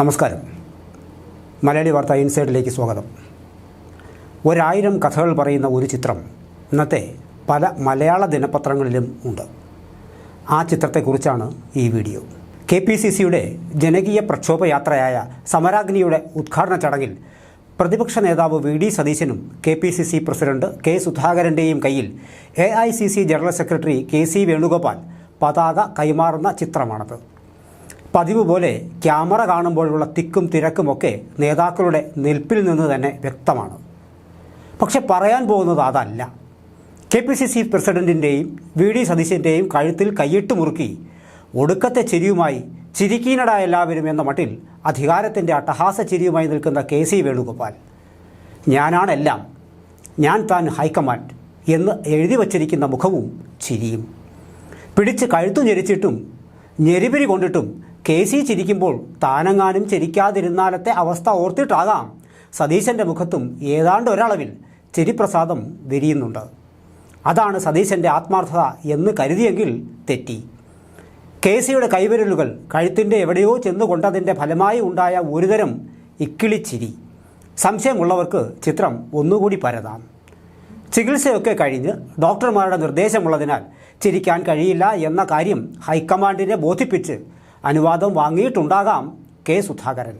നമസ്കാരം. മലയാളി വാർത്ത ഇൻസൈഡിലേക്ക് സ്വാഗതം. ഒരായിരം കഥകൾ പറയുന്ന ഒരു ചിത്രം ഇന്നത്തെ പല മലയാള ദിനപത്രങ്ങളിലും ഉണ്ട്. ആ ചിത്രത്തെക്കുറിച്ചാണ് ഈ വീഡിയോ. കെ പി സി സിയുടെ ജനകീയ പ്രക്ഷോഭയാത്രയായ സമരാഗ്നിയുടെ ഉദ്ഘാടന ചടങ്ങിൽ പ്രതിപക്ഷ നേതാവ് വി ഡി സതീശനും K P C C president K സുധാകരന്റെയും കയ്യിൽ A I C C general secretary K C Venugopal പതാക കൈമാറുന്ന ചിത്രമാണത്. പതിവ് പോലെ ക്യാമറ കാണുമ്പോഴുള്ള തിക്കും തിരക്കുമൊക്കെ നേതാക്കളുടെ നിൽപ്പിൽ നിന്ന് തന്നെ വ്യക്തമാണ്. പക്ഷെ പറയാൻ പോകുന്നത് അതല്ല. കെ പി സി സി പ്രസിഡന്റിന്റെയും വി ഡി സതീശന്റെയും കഴുത്തിൽ കൈയിട്ട് മുറുക്കി ഒടുക്കത്തെ ചിരിയുമായി ചിരിക്കീനട എല്ലാവരും എന്ന മട്ടിൽ അധികാരത്തിന്റെ അട്ടഹാസ ചിരിയുമായി നിൽക്കുന്ന കെ സി വേണുഗോപാൽ ഞാനാണെല്ലാം ഞാൻ താൻ ഹൈക്കമാൻഡ് എന്ന് എഴുതി വച്ചിരിക്കുന്ന മുഖവും ചിരിയും. പിടിച്ച് കഴുത്തു ഞെരിച്ചിട്ടും ഞെരിപിരി കൊണ്ടിട്ടും കെ സി ചിരിക്കുമ്പോൾ താനെങ്ങാനും ചിരിക്കാതിരുന്നാലത്തെ അവസ്ഥ ഓർത്തിട്ടാകാം സതീശന്റെ മുഖത്തും ഏതാണ്ട് ഒരളവിൽ ചിരിപ്രസാദം വിരിയുന്നുണ്ട്. അതാണ് സതീശന്റെ ആത്മാർത്ഥത എന്ന് കരുതിയെങ്കിൽ തെറ്റി. കെ സിയുടെ കൈവിരലുകൾ കഴുത്തിന്റെ എവിടെയോ ചെന്നുകൊണ്ടതിന്റെ ഫലമായി ഉണ്ടായ ഒരുതരം ഇക്കിളിച്ചിരി. സംശയമുള്ളവർക്ക് ചിത്രം ഒന്നുകൂടി പരതാം. ചികിത്സയൊക്കെ കഴിഞ്ഞ് ഡോക്ടർമാരുടെ നിർദ്ദേശമുള്ളതിനാൽ ചിരിക്കാൻ കഴിയില്ല എന്ന കാര്യം ഹൈക്കമാൻഡിനെ ബോധിപ്പിച്ച് അനുവാദം വാങ്ങിയിട്ടുണ്ടാകാം കെ സുധാകരൻ.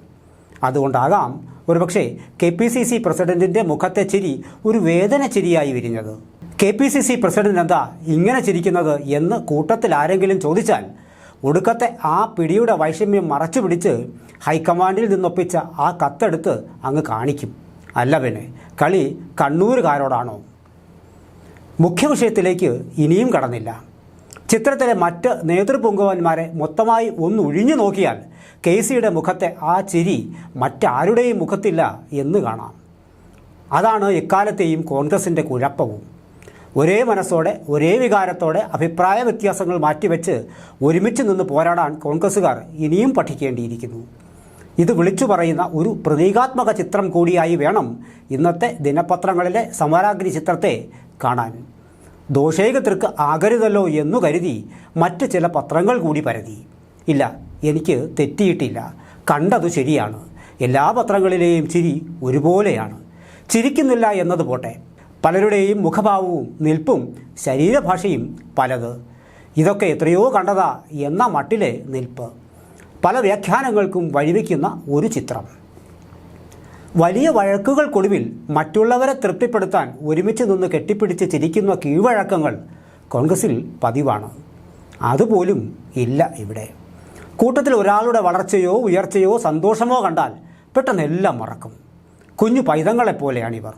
അതുകൊണ്ടാകാം ഒരുപക്ഷെ കെ പി സി സി പ്രസിഡന്റിന്റെ മുഖത്തെ ചിരി ഒരു വേദന ചിരിയായി വിരിഞ്ഞത്. K P C C president എന്താ ഇങ്ങനെ ചിരിക്കുന്നത് എന്ന് കൂട്ടത്തിൽ ആരെങ്കിലും ചോദിച്ചാൽ ഒടുക്കത്തെ ആ പിടിയുടെ വൈഷമ്യം മറച്ചു പിടിച്ച് ഹൈക്കമാൻഡിൽ നിന്നൊപ്പിച്ച ആ കത്തെടുത്ത് അങ്ങ് കാണിക്കും. അല്ല പിന്നെ കളി കണ്ണൂരുകാരോടാണോ? മുഖ്യ വിഷയത്തിലേക്ക് ഇനിയും കടന്നില്ല. ചിത്രത്തിലെ മറ്റ് നേതൃപൊങ്കുവന്മാരെ മൊത്തമായി ഒന്ന് ഒഴിഞ്ഞു നോക്കിയാൽ കെ സിയുടെ മുഖത്തെ ആ ചിരി മറ്റാരുടെയും മുഖത്തില്ല എന്ന് കാണാം. അതാണ് ഇക്കാലത്തെയും കോൺഗ്രസിന്റെ കുഴപ്പവും. ഒരേ മനസ്സോടെ ഒരേ വികാരത്തോടെ അഭിപ്രായ വ്യത്യാസങ്ങൾ മാറ്റിവെച്ച് ഒരുമിച്ച് നിന്ന് പോരാടാൻ കോൺഗ്രസ്സുകാർ ഇനിയും പഠിക്കേണ്ടിയിരിക്കുന്നു. ഇത് വിളിച്ചു പറയുന്ന ഒരു പ്രതീകാത്മക ചിത്രം കൂടിയായി വേണം ഇന്നത്തെ ദിനപത്രങ്ങളിലെ സമരാഗ്നി ചിത്രത്തെ കാണാൻ. ദോഷേകത്തിற்கு ആകരുതല്ലോ എന്നു കരുതി മറ്റ് ചില പത്രങ്ങൾ കൂടി പരതി. ഇല്ല എനിക്ക് തെറ്റിയിട്ടില്ല. കണ്ടത് ശരിയാണ്. എല്ലാ പത്രങ്ങളിലെയും ചിരി ഒരുപോലെയാണ്. ചിരിക്കുന്നില്ല എന്നത് പോട്ടെ. പലരുടെയും മുഖഭാവവും നിൽപ്പും ശരീരഭാഷയും പലത്. ഇതൊക്കെ എത്രയോ കണ്ടതാ എന്ന മട്ടിലെ നിൽപ്പ്. പല വ്യാഖ്യാനങ്ങൾക്കും വഴിവെക്കുന്ന ഒരു ചിത്രം. വലിയ വഴക്കുകൾക്കൊടുവിൽ മറ്റുള്ളവരെ തൃപ്തിപ്പെടുത്താൻ ഒരുമിച്ച് നിന്ന് കെട്ടിപ്പിടിച്ച് ചിരിക്കുന്ന കീഴ്വഴക്കങ്ങൾ കോൺഗ്രസിൽ പതിവാണ്. അതുപോലും ഇല്ല ഇവിടെ. കൂട്ടത്തിൽ ഒരാളുടെ വളർച്ചയോ ഉയർച്ചയോ സന്തോഷമോ കണ്ടാൽ പെട്ടെന്ന് എല്ലാം മറക്കും. കുഞ്ഞു പൈതങ്ങളെപ്പോലെയാണിവർ.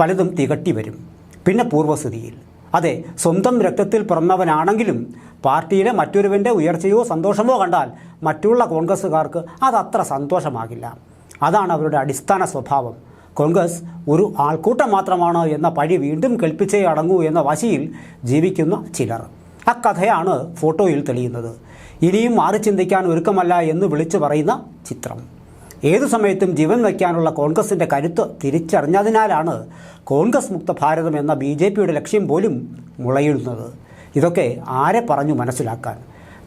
പലതും തികട്ടി വരും. പിന്നെ പൂർവസ്ഥിതിയിൽ. അതെ സ്വന്തം രക്തത്തിൽ പിറന്നവനാണെങ്കിലും പാർട്ടിയിലെ മറ്റൊരുവന്റെ ഉയർച്ചയോ സന്തോഷമോ കണ്ടാൽ മറ്റുള്ള കോൺഗ്രസ്സുകാർക്ക് അതത്ര സന്തോഷമാകില്ല. അതാണ് അവരുടെ അടിസ്ഥാന സ്വഭാവം. കോൺഗ്രസ് ഒരു ആൾക്കൂട്ടം മാത്രമാണ് എന്ന പഴി വീണ്ടും കൽപ്പിച്ചേ അടങ്ങൂ എന്ന വാശിയിൽ ജീവിക്കുന്ന ചിലർ. കഥയാണ് ഫോട്ടോയിൽ തെളിയുന്നത്. ഇനിയും മാറി ചിന്തിക്കാൻ ഒരുക്കമല്ല എന്ന് വിളിച്ചു പറയുന്ന ചിത്രം. ഏതു സമയത്തും ജീവൻ വയ്ക്കാനുള്ള കോൺഗ്രസിന്റെ കരുത്ത് തിരിച്ചറിഞ്ഞതിനാലാണ് കോൺഗ്രസ് മുക്ത ഭാരതം എന്ന ബി ജെ പിയുടെ ലക്ഷ്യം പോലും മുളയിടുന്നത്. ഇതൊക്കെ ആരെ പറഞ്ഞു മനസ്സിലാക്കാൻ?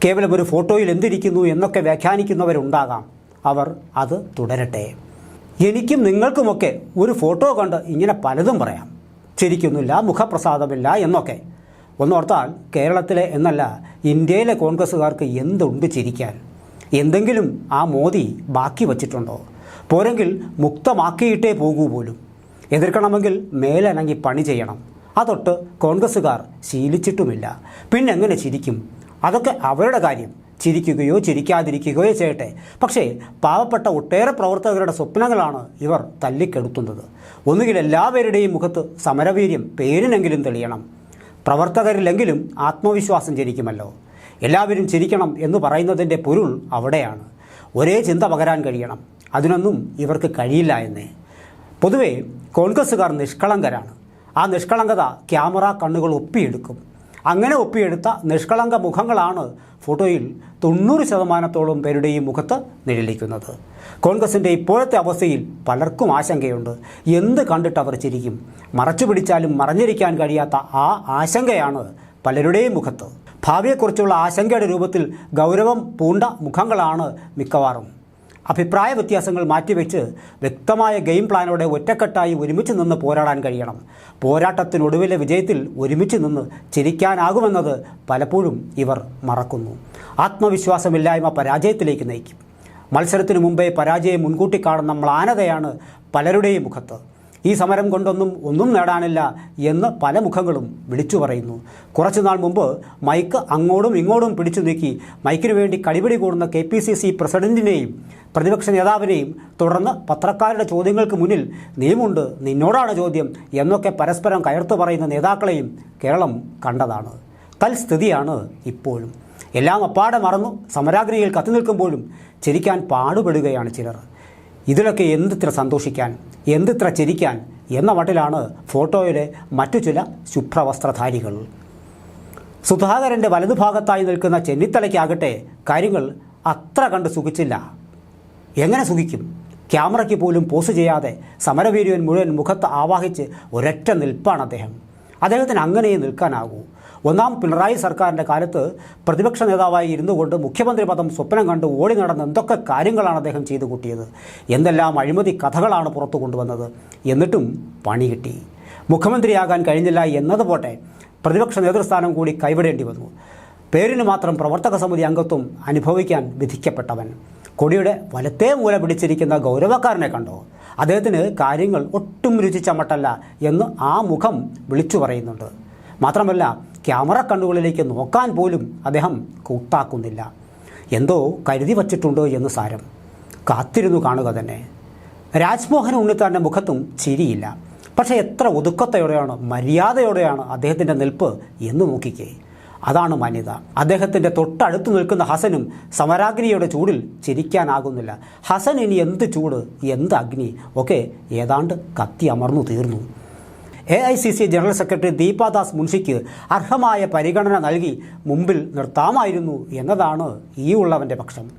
കേവലം ഒരു ഫോട്ടോയിൽ എന്തിരിക്കുന്നു എന്നൊക്കെ വ്യാഖ്യാനിക്കുന്നവരുണ്ടാകാം. അവർ അത് തുടരട്ടെ. എനിക്കും നിങ്ങൾക്കുമൊക്കെ ഒരു ഫോട്ടോ കണ്ട് ഇങ്ങനെ പലതും പറയാം. ചിരിക്കുന്നില്ല മുഖപ്രസാദമില്ല എന്നൊക്കെ. ഒന്നോർത്താൽ കേരളത്തിലെ എന്നല്ല ഇന്ത്യയിലെ കോൺഗ്രസ്സുകാർക്ക് എന്തുണ്ട് ചിരിക്കാൻ? എന്തെങ്കിലും ആ മോദി ബാക്കി വച്ചിട്ടുണ്ടോ? പോരെങ്കിൽ മുക്തമാക്കിയിട്ടേ പോകൂ പോലും. എതിർക്കണമെങ്കിൽ മേലനങ്ങി പണി ചെയ്യണം. അതൊട്ട് കോൺഗ്രസ്സുകാർ ശീലിച്ചിട്ടുമില്ല. പിന്നെങ്ങനെ ചിരിക്കും? അതൊക്കെ അവരുടെ കാര്യം. ചിരിക്കുകയോ ചിരിക്കാതിരിക്കുകയോ ചെയ്യട്ടെ. പക്ഷേ പാവപ്പെട്ട ഒട്ടേറെ പ്രവർത്തകരുടെ സ്വപ്നങ്ങളാണ് ഇവർ തല്ലിക്കെടുത്തുന്നത്. ഒന്നുകിൽ എല്ലാവരുടെയും മുഖത്ത് സമരവീര്യം പേരിനെങ്കിലും തെളിയണം. പ്രവർത്തകരിലെങ്കിലും ആത്മവിശ്വാസം ജനിക്കുമല്ലോ. എല്ലാവരും ചിരിക്കണം എന്ന് പറയുന്നതിന്റെ പൊരുൾ അവിടെയാണ്. ഒരേ ചിന്ത പകരാൻ കഴിയണം. അതിനൊന്നും ഇവർക്ക് കഴിയില്ല എന്നേ. പൊതുവേ കോൺഗ്രസ്സുകാർ നിഷ്കളങ്കരാണ്. ആ നിഷ്കളങ്കത ക്യാമറ കണ്ണുകൾ ഒപ്പിയെടുക്കും. അങ്ങനെ ഒപ്പിയെടുത്ത നിഷ്കളങ്ക മുഖങ്ങളാണ് ഫോട്ടോയിൽ തൊണ്ണൂറ് ശതമാനത്തോളം പേരുടെയും മുഖത്ത് നിഴലിക്കുന്നത്. കോൺഗ്രസിന്റെ ഇപ്പോഴത്തെ അവസ്ഥയിൽ പലർക്കും ആശങ്കയുണ്ട്. എന്ത് കണ്ടിട്ട് അവർ ചിരിക്കും? മറച്ചു പിടിച്ചാലും മറഞ്ഞിരിക്കാൻ കഴിയാത്ത ആ ആശങ്കയാണ് പലരുടെയും മുഖത്ത്. ഭാവിയെക്കുറിച്ചുള്ള ആശങ്കയുടെ രൂപത്തിൽ ഗൗരവം പൂണ്ട മുഖങ്ങളാണ് മിക്കവാറും. അഭിപ്രായ വ്യത്യാസങ്ങൾ മാറ്റിവെച്ച് വ്യക്തമായ ഗെയിം പ്ലാനോടെ ഒറ്റക്കെട്ടായി ഒരുമിച്ച് നിന്ന് പോരാടാൻ കഴിയണം. പോരാട്ടത്തിനൊടുവിലെ വിജയത്തിൽ ഒരുമിച്ച് നിന്ന് ചിരിക്കാനാകുമെന്നത് പലപ്പോഴും ഇവർ മറക്കുന്നു. ആത്മവിശ്വാസമില്ലായ്മ പരാജയത്തിലേക്ക് നയിക്കും. മത്സരത്തിനു മുമ്പേ പരാജയം മുൻകൂട്ടി കാണുന്ന മ്ലാനതയാണ് പലരുടെയും മുഖത്ത്. ഈ സമരം കൊണ്ടൊന്നും ഒന്നും നേടാനില്ല എന്ന് പല മുഖങ്ങളും വിളിച്ചു പറയുന്നു. കുറച്ചുനാൾ മുമ്പ് മൈക്ക് അങ്ങോട്ടും ഇങ്ങോട്ടും പിടിച്ചു നീക്കി മൈക്കിനു വേണ്ടി കടിപിടി കൂടുന്ന കെ പി സി സി പ്രസിഡന്റിനെയും പ്രതിപക്ഷ നേതാവിനെയും തുടർന്ന് പത്രക്കാരുടെ ചോദ്യങ്ങൾക്ക് മുന്നിൽ നീമുണ്ട് നിന്നോടാണ് ചോദ്യം എന്നൊക്കെ പരസ്പരം കയർത്തു പറയുന്ന നേതാക്കളെയും കേരളം കണ്ടതാണ്. തൽസ്ഥിതിയാണ് ഇപ്പോഴും. എല്ലാം അപ്പാടെ മറന്നു സമരാഗ്നിയിൽ കത്തി നിൽക്കുമ്പോഴും ചിരിക്കാൻ പാടുപെടുകയാണ് ചിലർ. ഇതിലൊക്കെ എന്തിത്ര സന്തോഷിക്കാൻ എന്തിത്ര ചിരിക്കാൻ എന്ന മട്ടിലാണ് ഫോട്ടോയിലെ മറ്റു ചില ശുഭ്രവസ്ത്രധാരികൾ. സുധാകരന്റെ വലതുഭാഗത്തായി നിൽക്കുന്ന ചെന്നിത്തലയ്ക്കാകട്ടെ കാര്യങ്ങൾ അത്ര കണ്ട് സുഖിച്ചില്ല. എങ്ങനെ സുഖിക്കും? ക്യാമറയ്ക്ക് പോലും പോസ് ചെയ്യാതെ സമരവീര്യൻ മുഴുവൻ മുഖത്ത് ആവാഹിച്ച് ഒരൊറ്റ നിൽപ്പാണ് അദ്ദേഹം. അദ്ദേഹത്തിന് അങ്ങനെയേ നിൽക്കാനാകൂ. ഒന്നാം പിണറായി സർക്കാരിന്റെ കാലത്ത് പ്രതിപക്ഷ നേതാവായി ഇരുന്നു കൊണ്ട് മുഖ്യമന്ത്രി പദം സ്വപ്നം കണ്ട് ഓടി നടന്ന് എന്തൊക്കെ കാര്യങ്ങളാണ് അദ്ദേഹം ചെയ്തു കൂട്ടിയത്? എന്തെല്ലാം അഴിമതി കഥകളാണ് പുറത്തു കൊണ്ടുവന്നത്? എന്നിട്ടും പണി കിട്ടി. മുഖ്യമന്ത്രിയാകാൻ കഴിഞ്ഞില്ല എന്നത് പോട്ടെ പ്രതിപക്ഷ നേതൃസ്ഥാനം കൂടി കൈവിടേണ്ടി വന്നു. പേരിന് മാത്രം പ്രവർത്തക സമിതി അംഗത്വം അനുഭവിക്കാൻ വിധിക്കപ്പെട്ടവൻ. കൊടിയുടെ വലത്തേ മൂല പിടിച്ചിരിക്കുന്ന ഗൗരവക്കാരനെ കണ്ടോ? അദ്ദേഹത്തിന് കാര്യങ്ങൾ ഒട്ടും രുചിച്ചമട്ടല്ല എന്ന് ആ മുഖം വിളിച്ചു പറയുന്നുണ്ട്. മാത്രമല്ല ക്യാമറ കണ്ണുകളിലേക്ക് നോക്കാൻ പോലും അദ്ദേഹം കൂട്ടാക്കുന്നില്ല. എന്തോ കരുതി വച്ചിട്ടുണ്ട് എന്ന് സാരം. കാത്തിരുന്നു കാണുക തന്നെ. രാജ്മോഹൻ ഉണ്ണിത്താന്റെ മുഖത്തും ചിരിയില്ല. പക്ഷേ എത്ര ഒതുക്കത്തോടെയാണ് മര്യാദയോടെയാണ് അദ്ദേഹത്തിന്റെ നിൽപ്പ് എന്ന് നോക്കിക്കേ. അതാണ് മാന്യത. അദ്ദേഹത്തിന്റെ തൊട്ടടുത്ത് നിൽക്കുന്ന ഹസനും സമരാഗ്നിയുടെ ചൂടിൽ ചിരിക്കാനാകുന്നില്ല. ഹസൻ ഇനി എന്ത് ചൂട് എന്ത് അഗ്നി ഒക്കെ ഏതാണ്ട് കത്തി അമർന്നു തീർന്നു. A I C C general secretary Deepadas മുൻഷിക്ക് അർഹമായ പരിഗണന നൽകി മുമ്പിൽ നിർത്താമായിരുന്നു എന്നതാണ് ഈ ഉള്ളവന്റെ പക്ഷം.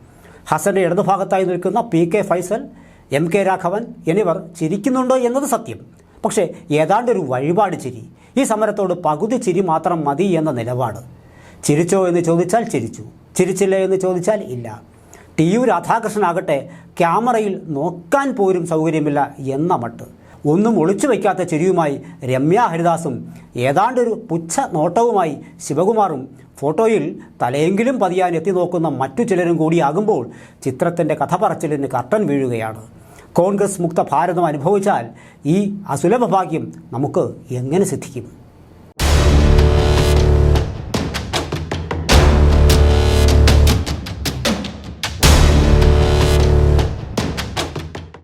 ഹസന്റെ ഇടതുഭാഗത്തായി നിൽക്കുന്ന P K Faisal M K Raghavan എന്നിവർ ചിരിക്കുന്നുണ്ടോ എന്നത് സത്യം. പക്ഷേ ഏതാണ്ടൊരു വഴിപാട് ചിരി. ഈ സമരത്തോട് പകുതി ചിരി മാത്രം മതി എന്ന നിലപാട്. ചിരിച്ചോ എന്ന് ചോദിച്ചാൽ ചിരിച്ചു. ചിരിച്ചില്ല എന്ന് ചോദിച്ചാൽ ഇല്ല. ടി യു രാധാകൃഷ്ണനാകട്ടെ ക്യാമറയിൽ നോക്കാൻ പോലും സൗകര്യമില്ല എന്ന മട്ട്. ഒന്നും ഒളിച്ചു വയ്ക്കാത്ത ചിരിയുമായി രമ്യ ഹരിദാസും ഏതാണ്ടൊരു പുച്ഛ നോട്ടവുമായി ശിവകുമാറും ഫോട്ടോയിൽ തലയെങ്കിലും പതിയാൻ എത്തി നോക്കുന്ന മറ്റു ചിലരും കൂടിയാകുമ്പോൾ ചിത്രത്തിന്റെ കഥ പറച്ചിലിന് കർട്ടൻ വീഴുകയാണ്. കോൺഗ്രസ് മുക്ത ഭാരതം അനുഭവിച്ചാൽ ഈ അസുലഭ ഭാഗ്യം നമുക്ക് എങ്ങനെ സിദ്ധിക്കും?